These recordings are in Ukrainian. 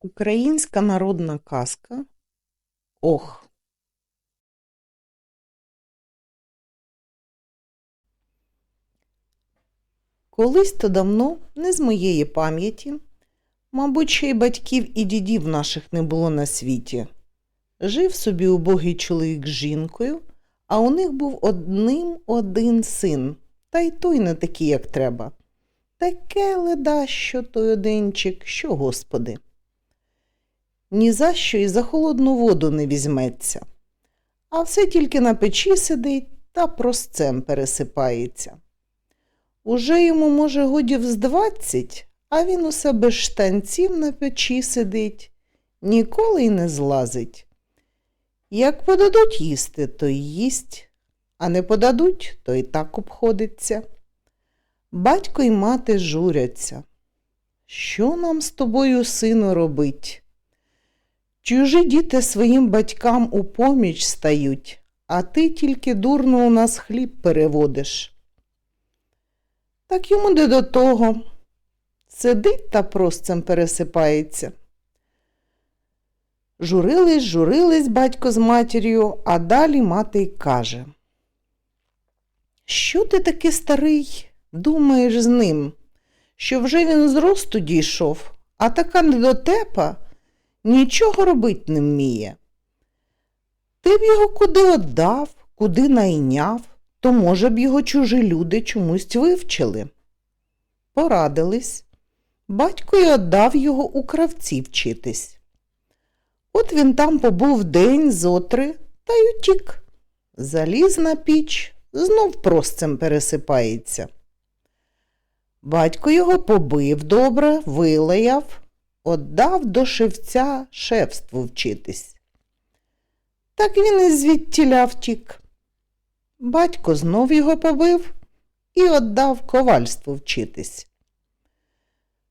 Українська народна казка Ох. Колись то давно, не з моєї пам'яті, мабуть, ще й батьків і дідів наших не було на світі. Жив собі убогий чоловік з жінкою, а у них був одним один син, та й той не такий, як треба. Таке ледащо той одинчик, що господи. Ні за що і за холодну воду не візьметься, а все тільки на печі сидить та простцем пересипається. Уже йому, може, годів з двадцять, а він у себе штанців на печі сидить, ніколи й не злазить. Як подадуть їсти, то й їсть, а не подадуть, то й так обходиться. Батько й мати журяться. Що нам з тобою, сину, робить? Чужі діти своїм батькам у поміч стають, а ти тільки дурно у нас хліб переводиш. Так йому де до того. Сидить та простцем пересипається. Журились, журились батько з матір'ю, а далі мати й каже. Що ти таки старий, думаєш з ним, що вже він з росту дійшов, а така недотепа нічого робить не вміє. Ти б його куди отдав, куди найняв, то, може б, його чужі люди чомусь вивчили. Порадились. Батько й отдав його у кравці вчитись. От він там побув день зотри та й утік. Заліз на піч, знов простцем пересипається. Батько його побив добре, вилаяв, отдав до шевця шефству вчитись. Так він і звідтіля втік. Батько знов його побив і отдав ковальству вчитись.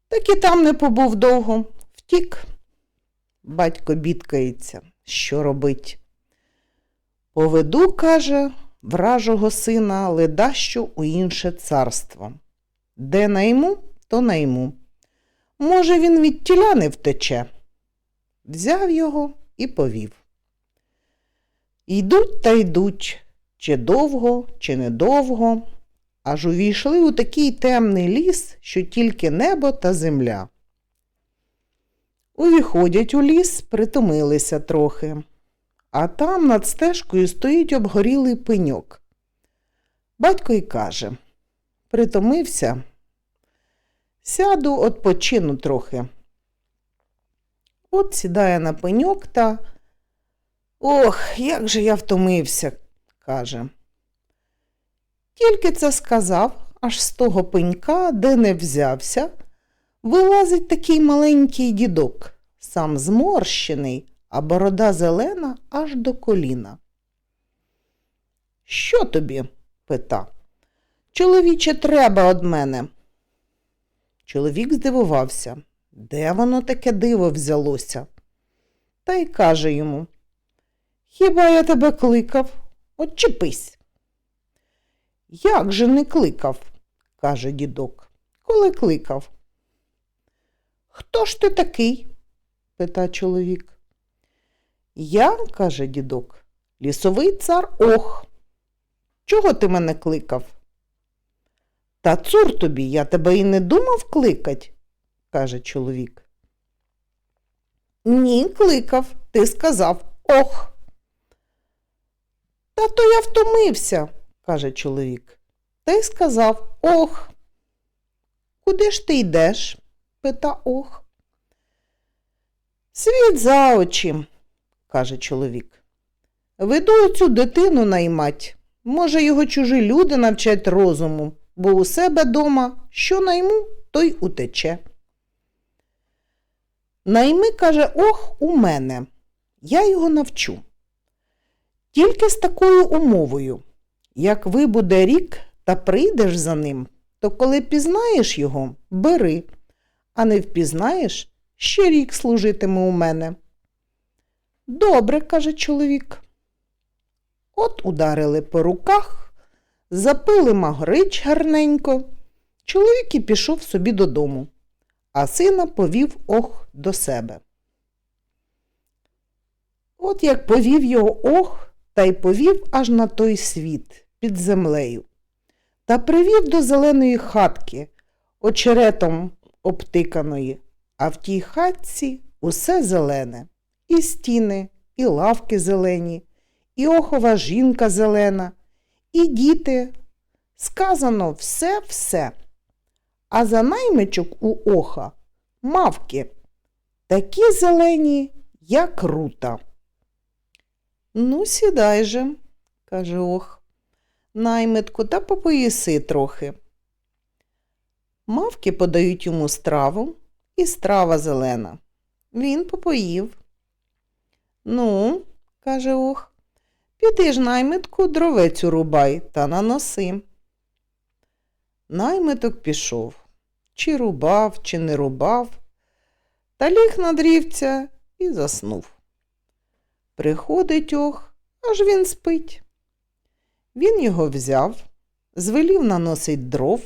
Так і там не побув довго, втік. Батько бідкається, що робить. Поведу, каже, вражого сина ледащо у інше царство. Де найму, то найму. Може, він від тіля не втече. Взяв його і повів. Йдуть та йдуть, чи довго, чи недовго, аж увійшли у такий темний ліс, що тільки небо та земля. Увіходять у ліс, притомилися трохи, а там над стежкою стоїть обгорілий пеньок. Батько й каже притомився, сяду, odpoчину трохи. От сідає на пеньок та ох, як же я втомився, каже. Тільки це сказав, аж з того пенька, де не взявся, вилазить такий маленький дідок, сам зморщений, а борода зелена аж до коліна. Що тобі? пита. Чоловіче, треба од мене. Чоловік здивувався, де воно таке диво взялося? Та й каже йому Хіба я тебе кликав? Отчепись. Як же не кликав? каже дідок. Коли кликав? Хто ж ти такий? пита чоловік. Я, каже дідок, лісовий цар ох. Чого ти мене кликав? Та цур тобі, я тебе і не думав кликать, каже чоловік. Ні, кликав, ти сказав ох. Та то я втомився, каже чоловік. Та й сказав ох. Куди ж ти йдеш? пита ох. Світ за очі, каже чоловік. Веду цю дитину наймать. Може, його чужі люди навчать розуму, бо у себе дома що найму, той утече. Найми, каже, ох, у мене. Я його навчу. Тільки з такою умовою. Як вибуде рік та прийдеш за ним, то коли пізнаєш його, бери, а не впізнаєш, ще рік служитиме у мене. Добре, каже чоловік. От ударили по руках, запили магрич гарненько. Чоловік і пішов собі додому, а сина повів ох до себе. От як повів його ох, та й повів аж на той світ під землею, та привів до зеленої хатки, очеретом обтиканої, а в тій хатці усе зелене, і стіни, і лавки зелені, і охова жінка зелена, і діти. Сказано все-все. А за наймичок у оха мавки, такі зелені, як рута. Ну, сідай же, каже ох, наймитку, та попоїси трохи. Мавки подають йому страву, і страва зелена. Він попоїв. Ну, каже ох, піди ж наймитку дровецю рубай та наноси. Наймиток пішов, чи рубав, чи не рубав, та ліг на дрівця і заснув. Приходить ох, аж він спить. Він його взяв, звелів наносить дров,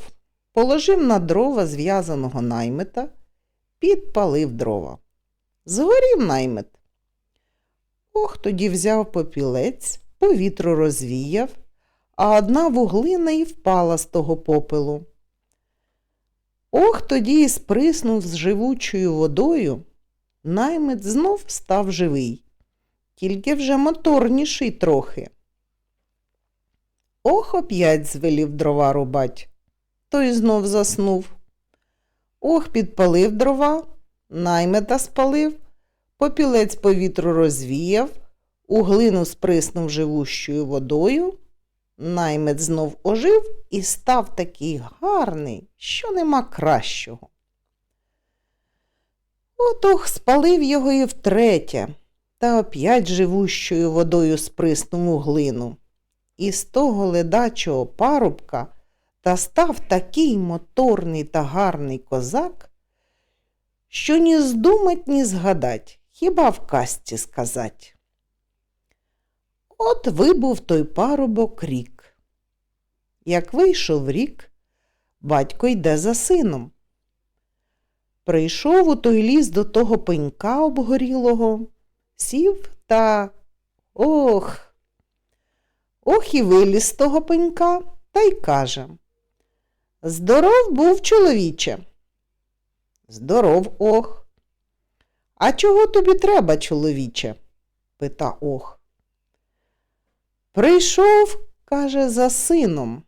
положив на дрова зв'язаного наймита, підпалив дрова. Згорів наймит. Ох тоді взяв попілець, повітру розвіяв, а одна вуглина й впала з того попелу. Ох тоді і сприснув з живучою водою, наймит знов став живий, тільки вже моторніший трохи. Ох оп'ять звелів дрова рубать, той знов заснув. Ох підпалив дрова, наймета спалив, попілець повітру розвіяв, у глину сприснув живущою водою. Наймет знов ожив і став такий гарний, що нема кращого. Отох спалив його і втретє, та оп'ять живущою водою сприснув у глину. І з того ледачого парубка та став такий моторний та гарний козак, що ні здумать, ні згадать, хіба в казці сказать. От вибув той парубок рік. Як вийшов рік, батько йде за сином. Прийшов у той ліс до того пенька обгорілого, сів та ох. Ох і виліз з того пенька та й каже Здоров був чоловіче. Здоров ох. А чого тобі треба, чоловіче? пита ох. Прийшов, каже, за сином.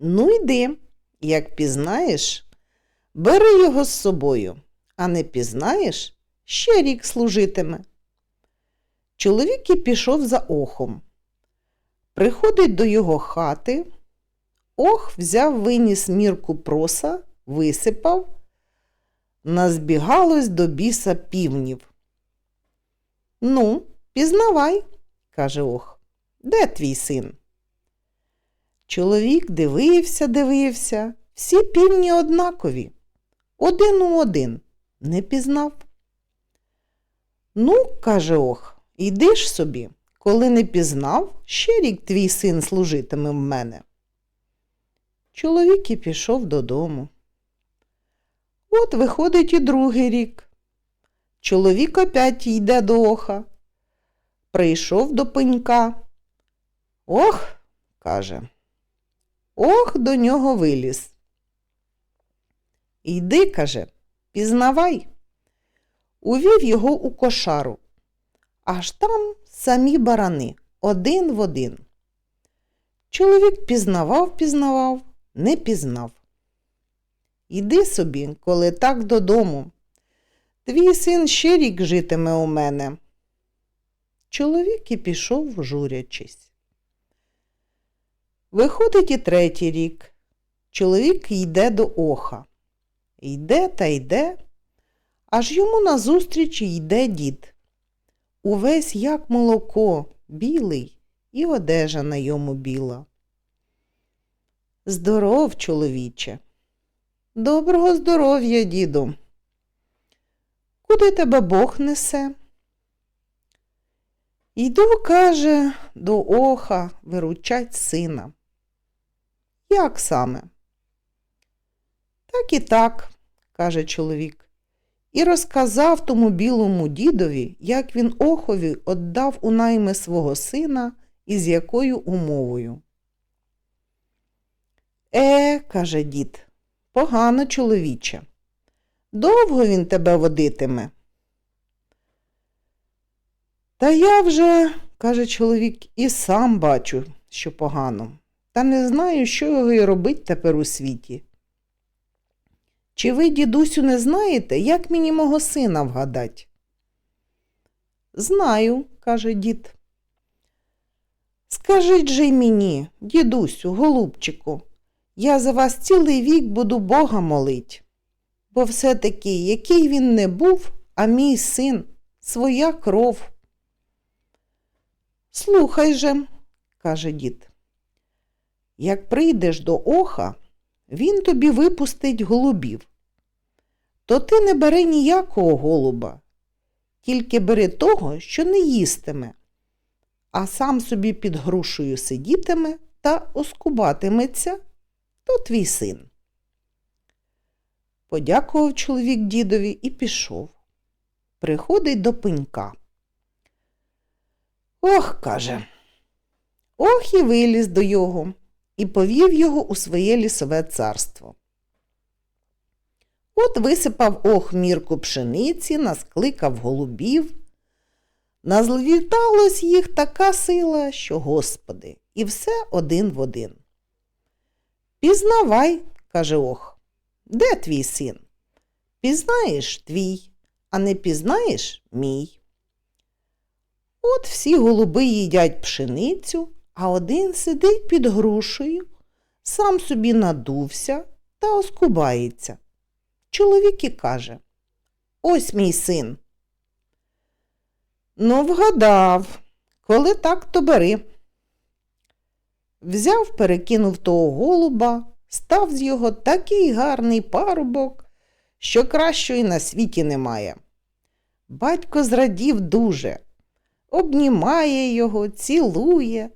Ну, йди, як пізнаєш, бери його з собою, а не пізнаєш, ще рік служитиме. Чоловік і пішов за охом. Приходить до його хати. Ох взяв виніс мірку проса, висипав, назбігалось до біса півнів. Ну, пізнавай, каже ох, де твій син? Чоловік дивився, дивився, всі півні однакові, один у один, не пізнав. Ну, каже ох, йди ж собі, коли не пізнав, ще рік твій син служитиме в мене. Чоловік і пішов додому. От виходить і другий рік. Чоловік опять йде до оха. Прийшов до пенька. Ох, каже, ох до нього виліз. Йди, каже, пізнавай. Увів його у кошару. Аж там самі барани, один в один. Чоловік пізнавав, пізнавав, не пізнав. Іди собі, коли так додому. Твій син ще рік житиме у мене. Чоловік і пішов, журячись. Виходить і третій рік. Чоловік йде до оха. Йде та йде, аж йому назустріч йде дід. Увесь як молоко, білий, і одежа на йому біла. Здоров, чоловіче. Доброго здоров'я, діду. Куди тебе Бог несе? Йду, каже, до оха виручать сина. Як саме? Так і так, каже чоловік. і розказав тому білому дідові, як він охові віддав у найми свого сина і з якою умовою. Е, каже дід, погано, чоловіче. Довго він тебе водитиме. Та я вже, каже чоловік, і сам бачу, що погано, та не знаю, що його й робить тепер у світі. Чи ви, дідусю, не знаєте, як мені мого сина вгадать? Знаю, каже дід. Скажіть же й мені, дідусю, голубчику, я за вас цілий вік буду Бога молить. Бо все-таки, який він не був, а мій син, своя кров. Слухай же, каже дід. Як прийдеш до оха, він тобі випустить голубів. То ти не бери ніякого голуба, тільки бери того, що не їстиме, а сам собі під грушею сидітиме та оскубатиметься, то твій син. Подякував чоловік дідові і пішов. Приходить до пенька. Ох, каже. Ох і виліз до його і повів його у своє лісове царство. От висипав ох мірку пшениці, наскликав голубів. Назліталось їх така сила, що, господи, і все один в один. Пізнавай, каже ох, де твій син? Пізнаєш твій, а не пізнаєш мій. От всі голуби їдять пшеницю, а один сидить під грушею, сам собі надувся та оскубається. Чоловік і каже Ось мій син. Ну, вгадав, коли так, то бери. Взяв, перекинув того голуба, став з його такий гарний парубок, що кращої на світі немає. Батько зрадів дуже, обнімає його, цілує.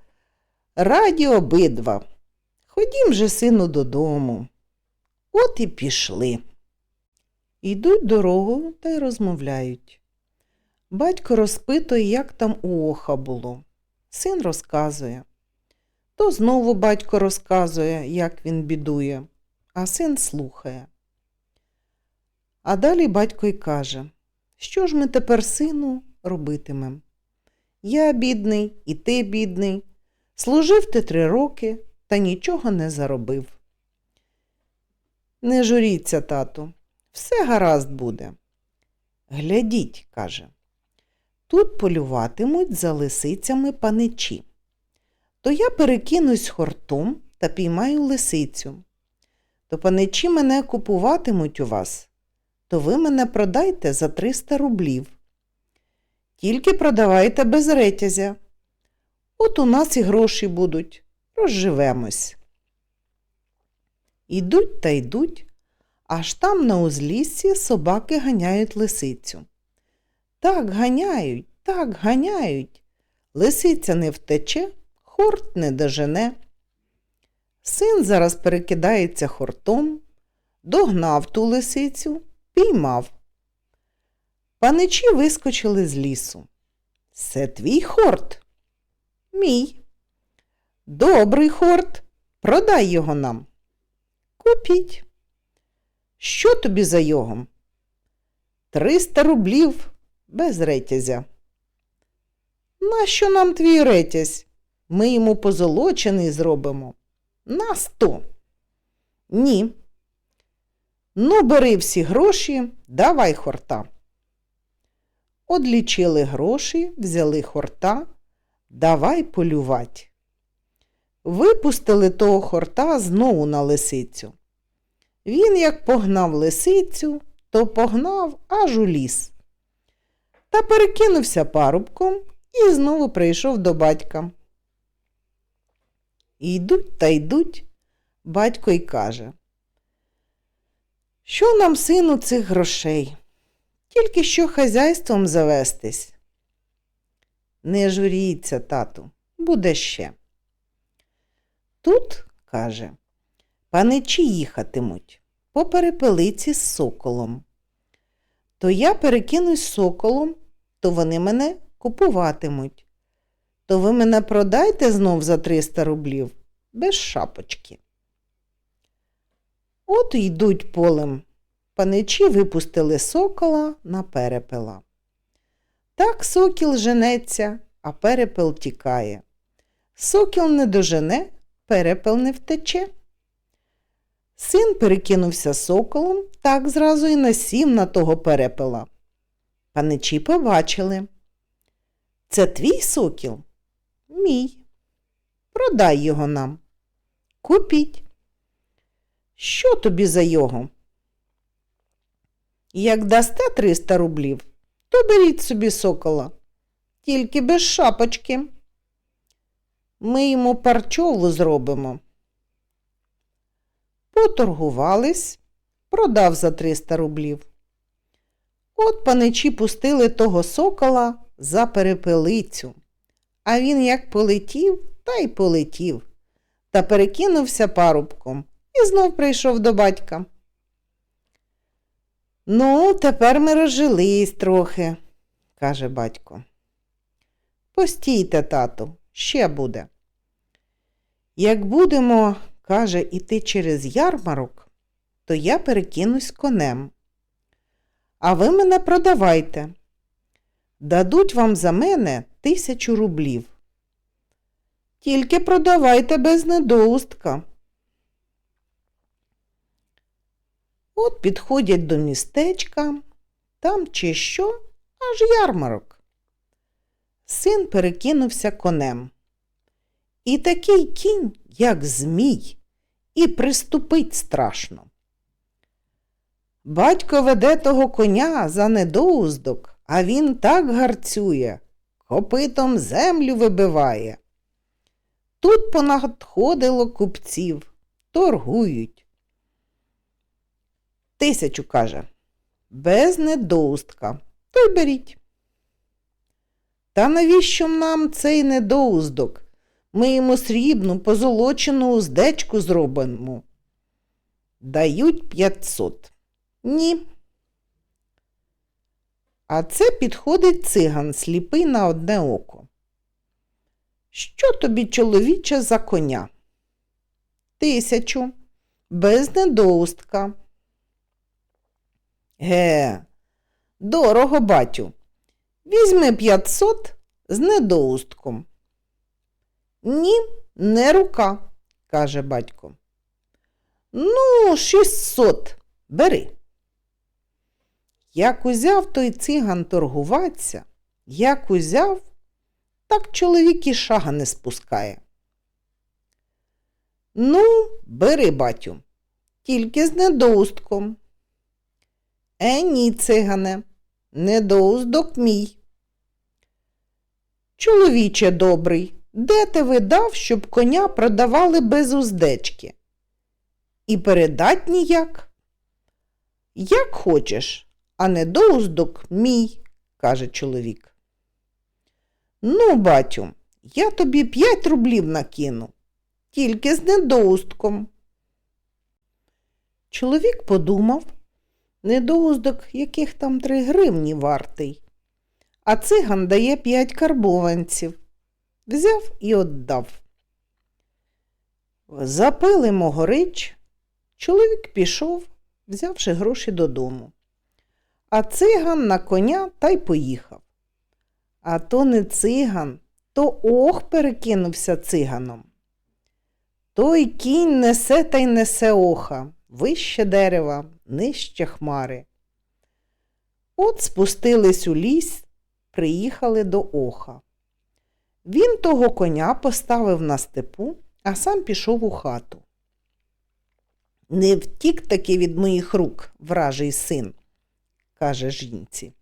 Раді обидва. Ходім же, сину, додому. От і пішли. Йдуть дорогу та й розмовляють. Батько розпитує, як там у оха було. Син розказує. То знову батько розказує, як він бідує, а син слухає. А далі батько й каже, що ж ми тепер, сину, робитимем? Я бідний, і ти бідний. Служив ти три роки та нічого не заробив. Не журіться, тату, все гаразд буде. Глядіть, каже, тут полюватимуть за лисицями паничі. То я перекинусь хортом та піймаю лисицю. То паничі мене купуватимуть у вас, то ви мене продайте за 300 рублів. Тільки продавайте без ретязя. От у нас і гроші будуть, розживемось. Ідуть та йдуть, аж там на узліссі собаки ганяють лисицю. Так ганяють, так ганяють. Лисиця не втече, хорт не дожене. Син зараз перекидається хортом, догнав ту лисицю, піймав. Паничі вискочили з лісу. Це твій хорт. Мій. Добрий хорт, продай його нам. Купіть. Що тобі за його? Триста рублів без ретязя. Нащо нам твій ретязь? Ми йому позолочений зробимо. На сто. Ні. Ну, бери всі гроші, давай хорта. Одлічили гроші, взяли хорта, давай полювать. Випустили того хорта знову на лисицю. Він, як погнав лисицю, то погнав аж у ліс. Та перекинувся парубком і знову прийшов до батька. Йдуть та йдуть, батько й каже, що нам, сину, цих грошей? Тільки що хазяйством завестись. Не журіться, тату, буде ще. Тут, каже, паничі їхатимуть по перепелиці з соколом. То я перекинусь соколом, то вони мене купуватимуть. То ви мене продайте знов за 300 рублів без шапочки. От йдуть полем. Паничі випустили сокола на перепела. Так сокіл женеться, а перепел тікає. Сокіл не дожене, перепел не втече. Син перекинувся соколом, так зразу і насів на того перепела. Паничі побачили. Це твій сокіл? Мій. Продай його нам. Купіть. Що тобі за його? Як дасте 300 рублів, то беріть собі сокола, тільки без шапочки. Ми йому парчову зробимо. Поторгувались, продав за 300 рублів. От паничі пустили того сокола за перепелицю. А він як полетів, та й полетів, та перекинувся парубком і знов прийшов до батька. Ну, тепер ми розжились трохи, каже батько. Постійте, тату, ще буде. Як будемо, каже, іти через ярмарок, то я перекинусь конем. А ви мене продавайте. Дадуть вам за мене тисячу рублів. Тільки продавайте без недоустка. От підходять до містечка, там чи що, аж ярмарок. Син перекинувся конем. І такий кінь, як змій, і приступить страшно. Батько веде того коня за недоуздок, а він так гарцює, копитом землю вибиває. Тут понадходило купців, торгують. Тисячу, каже, без недоустка, то й беріть. Та навіщо нам цей недоуздок? Ми йому срібну, позолочену уздечку зробимо. Дають п'ятсот. Ні. А це підходить циган, сліпий на одне око. Що тобі, чоловіче, за коня? Тисячу, без недоустка. Ге, дорого, батю. Візьми п'ятсот з недоустком. Ні, не рука, каже батько. Ну, шістсот бери. Як узяв той циган торгуватися, як узяв, так чоловік і шага не спускає. Ну, бери, батю, тільки з недоустком. Е, ні, цигане, недоуздок мій. Чоловіче добрий, де ти видав, щоб коня продавали без уздечки? І передать ніяк? Як хочеш, а недоуздок мій, каже чоловік. Ну, батю, я тобі п'ять рублів накину, тільки з недоустком. Чоловік подумав, недоуздок яких там три гривні вартий, а циган дає п'ять карбованців. Взяв і віддав. Запили могорич, чоловік пішов, взявши гроші додому. А циган на коня та й поїхав. А то не циган, то ох перекинувся циганом. Той кінь несе та й несе оха, вище дерева, нижче хмари. От спустились у ліс, приїхали до оха. Він того коня поставив на степу, а сам пішов у хату. Не втік таки від моїх рук, вражий син, каже жінці.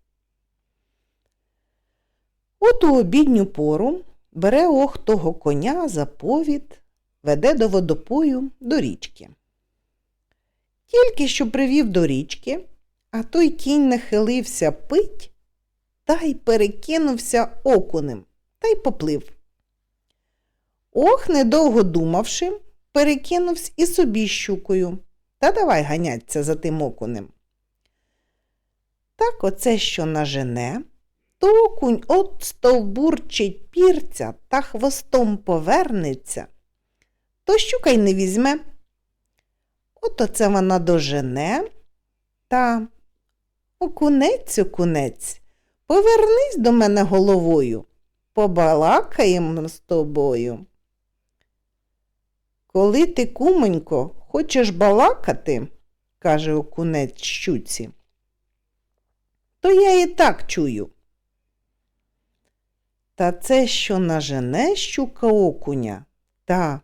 От у обідню пору бере ох того коня за повід, веде до водопою до річки. Тільки що привів до річки, а той кінь нахилився пить та й перекинувся окунем та й поплив. Ох, недовго думавши, перекинувся і собі щукою та давай ганяться за тим окунем. Так оце що нажене, то окунь от стовбурчить пірця та хвостом повернеться, то щука й не візьме. От оце вона дожене та окунець, окунець, повернись до мене головою, побалакаємо з тобою. Коли ти, кумонько, хочеш балакати, каже окунець щуці, то я і так чую. Та це, що нажене щука окуня, та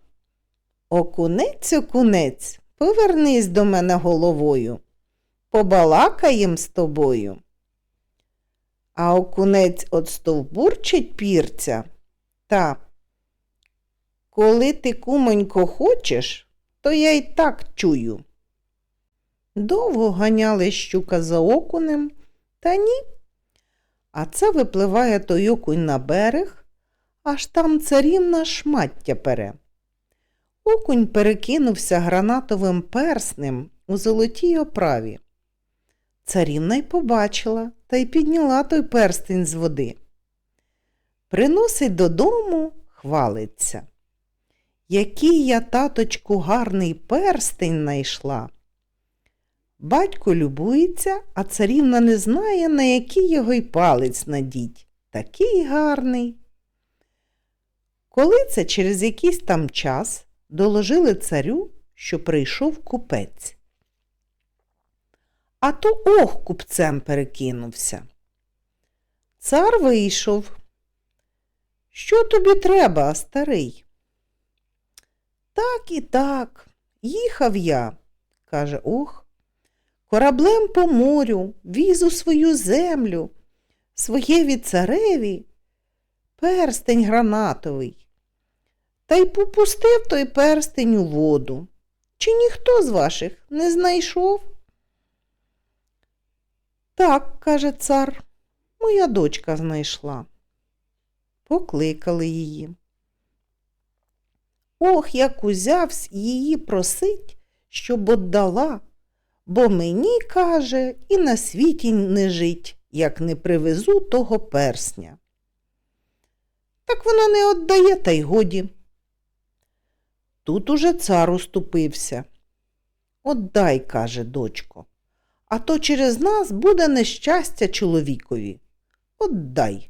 окунець, окунець, повернись до мене головою, побалакаєм з тобою. А окунець отстовбурчить пірця, та коли ти, кумонько, хочеш, то я й так чую. Довго ганяли щука за окунем, та ні. А це випливає той окунь на берег, аж там царівна шмаття пере. Окунь перекинувся гранатовим перснем у золотій оправі. Царівна й побачила та й підняла той перстень з води. Приносить додому, хвалиться. Який я, таточку, гарний перстень найшла. Батько любується, а царівна не знає, на який його й палець надіть. Такий гарний. Коли це через якийсь там час доложили царю, що прийшов купець. А то ох купцем перекинувся. Цар вийшов. Що тобі треба, старий? Так і так, їхав я, каже ох, кораблем по морю, віз у свою землю, своєві цареві, перстень гранатовий. Та й попустив той перстень у воду. Чи ніхто з ваших не знайшов? Так, каже цар, моя дочка знайшла. Покликали її. Ох, як узявсь її просить, щоб отдала, бо мені, каже, і на світі не жить, як не привезу того персня. Так вона не отдає, та й годі. Тут уже цар уступився. Отдай, каже дочко, а то через нас буде нещастя чоловікові. Отдай.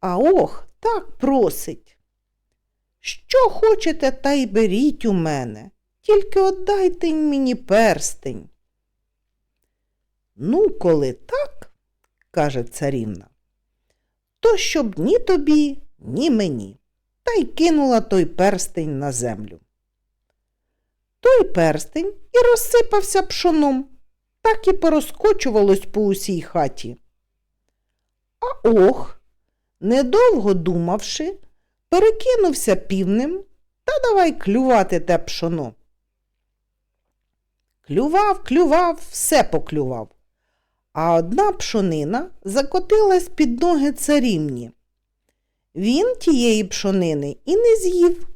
А ох, так просить. Що хочете, та й беріть у мене, тільки отдайте мені перстень. Ну, коли так, каже царівна, то щоб ні тобі, ні мені, та й кинула той перстень на землю. Той перстень і розсипався пшоном, так і порозкочувалось по усій хаті. А ох, недовго думавши, перекинувся півнем та давай клювати те пшоно. Клював, клював, все поклював, а одна пшонина закотилась під ноги царівні. Він тієї пшонини і не з'їв.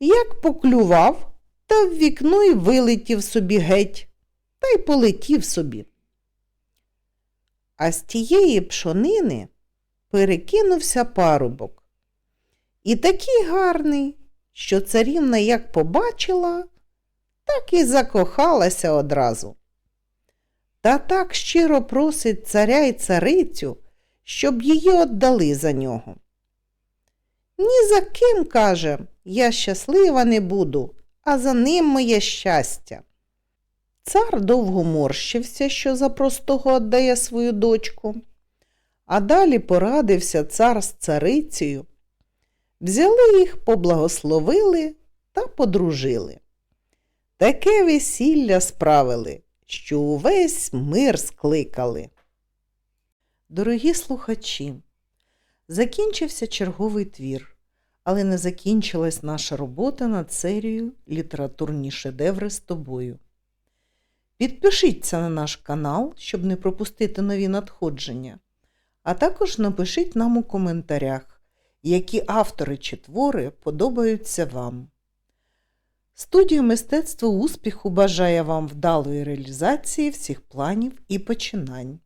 Як поклював, та в вікно й вилетів собі геть, та й полетів собі. А з тієї пшонини перекинувся парубок. І такий гарний, що царівна як побачила, так і закохалася одразу. Та так щиро просить царя й царицю, щоб її отдали за нього. Ні за ким, каже, я щаслива не буду, а за ним моє щастя. Цар довго морщився, що за простого віддає свою дочку, а далі порадився цар з царицею. Взяли їх, поблагословили та подружили. Таке весілля справили, що увесь мир скликали. Дорогі слухачі, закінчився черговий твір, але не закінчилась наша робота над серією Літературні шедеври з тобою. Підпишіться на наш канал, щоб не пропустити нові надходження, а також напишіть нам у коментарях, які автори чи твори подобаються вам. Студія мистецтва успіху бажає вам вдалої реалізації всіх планів і починань.